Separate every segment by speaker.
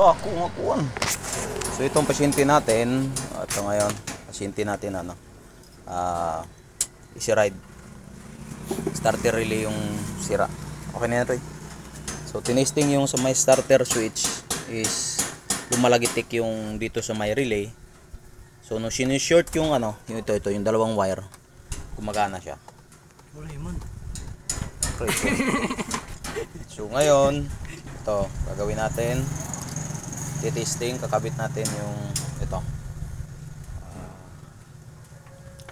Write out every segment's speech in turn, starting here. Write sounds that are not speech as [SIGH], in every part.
Speaker 1: Ako nga kuwan. So itong pasyente natin, ito ngayon, pasyente natin ano, ah, easy ride. Starter relay yung sira. Okay na yan, Roy. So tinesting yung sa may starter switch is lumalagitik yung dito sa may relay. So nung sinishort yung ano, yung ito, ito, yung dalawang wire, gumagana siya. Okay, so, [LAUGHS] so ngayon, ito, gagawin natin. Titesting, kakabit natin yung ito. Ah,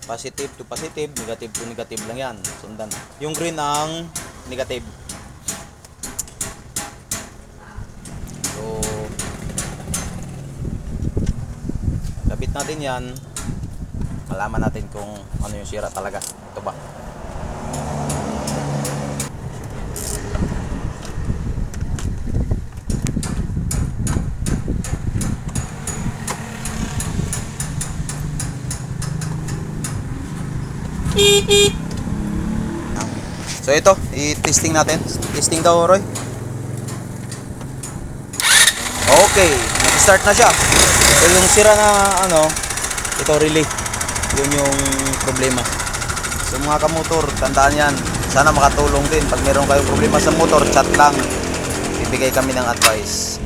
Speaker 1: positive to positive, negative to negative lang yan. Sundan. Yung green ang negative. So, kabit natin yan. Malaman natin kung ano yung sira talaga. Ito ba? So ito, i-testing natin. Testing daw, Roy. Okay, nag-start na siya. So yung sira na ano, ito relay. Yun yung problema. So mga kamotor, tandaan yan. Sana makatulong din. Pag meron kayong problema sa motor, chat lang. Bibigay kami ng advice.